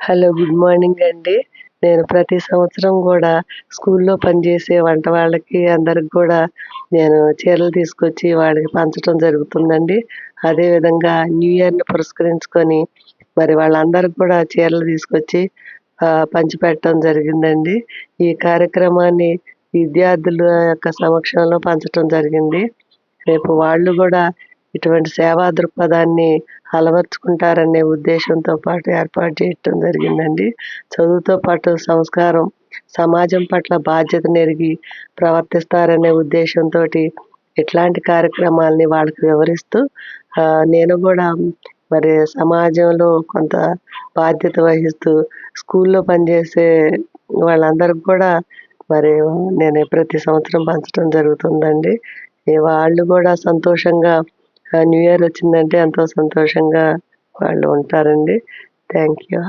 Hello good morning అండి. నేను ప్రతి సంవత్సరం కూడా స్కూల్లో పనిచేసే వంట వాళ్ళకి అందరికి కూడా నేను చీరలు తీసుకొచ్చి వాళ్ళకి పంచడం జరుగుతుందండి. అదేవిధంగా న్యూ ఇయర్ని పురస్కరించుకొని మరి వాళ్ళందరికి కూడా చీరలు తీసుకొచ్చి పంచిపెట్టడం జరిగిందండి. ఈ కార్యక్రమాన్ని విద్యార్థుల యొక్క సమక్షంలో పంచడం జరిగింది. రేపు వాళ్ళు కూడా ఇటువంటి సేవా దృక్పథాన్ని అలవర్చుకుంటారనే ఉద్దేశంతో పాటు ఏర్పాటు చేయటం జరిగిందండి. చదువుతో పాటు సంస్కారం సమాజం పట్ల బాధ్యత నెరిగి ప్రవర్తిస్తారనే ఉద్దేశంతో ఇట్లాంటి కార్యక్రమాలని వాళ్ళకి వివరిస్తూ నేను కూడా మరి సమాజంలో కొంత బాధ్యత వహిస్తూ స్కూల్లో పనిచేసే వాళ్ళందరికి కూడా మరి నేను ప్రతి సంవత్సరం పంచడం జరుగుతుందండి. వాళ్ళు కూడా సంతోషంగా న్యూ ఇయర్ వచ్చిందంటే ఎంతో సంతోషంగా వాళ్ళు ఉంటారండి. Thank you.